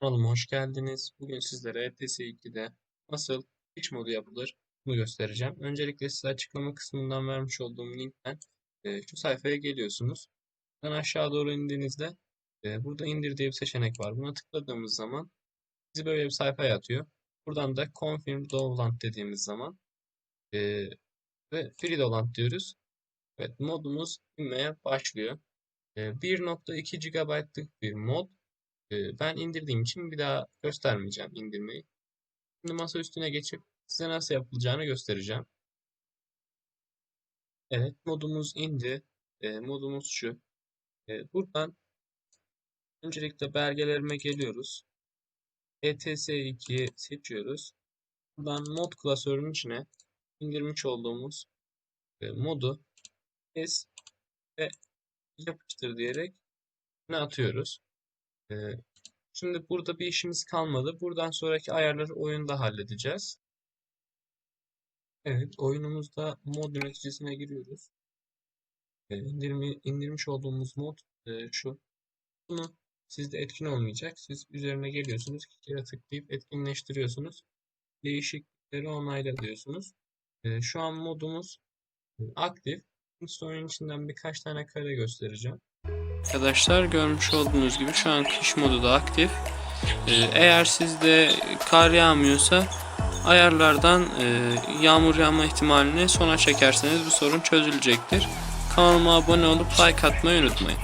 hoş geldiniz. Bugün sizlere ETS 2'de nasıl pitch modu yapılır bunu göstereceğim. Öncelikle size açıklama kısmından vermiş olduğum linkten e, şu sayfaya geliyorsunuz. Ben aşağı doğru indiğinizde e, burada indir diye bir seçenek var. Buna tıkladığımız zaman bizi böyle bir sayfaya atıyor. Buradan da confirm download dediğimiz zaman e, ve free download diyoruz. Evet modumuz inmeye başlıyor. E, 1.2 GB'lık bir mod. Ee, Ben indirdiğim için bir daha göstermeyeceğim indirmeyi. Şimdi masa üstüne geçip size nasıl yapılacağını göstereceğim. Evet, modumuz indi. Ee, modumuz şu. Ee, buradan öncelikle belgelerime geliyoruz. ETS2'yi seçiyoruz. Buradan mod klasörünün içine indirmiş olduğumuz e, modu kes ve yapıştır diyerek ne atıyoruz. Ee, Şimdi burada bir işimiz kalmadı. Buradan sonraki ayarları oyunda halledeceğiz. Evet, oyunumuzda mod yöneticisine giriyoruz. İndirmi, indirmiş olduğumuz mod e, şu. Bunu sizde etkin olmayacak. Siz üzerine geliyorsunuz. iki kere tıklayıp etkinleştiriyorsunuz. Değişiklikleri onayla diyorsunuz. Ee, şu an modumuz e, aktif. Şimdi oyun içinden birkaç tane kare göstereceğim. Arkadaşlar görmüş olduğunuz gibi şu an kış modu da aktif. Ee, Eğer sizde kar yağmıyorsa ayarlardan e, yağmur yağma ihtimalini sona çekerseniz bu sorun çözülecektir. Kanalıma abone olup like atmayı unutmayın.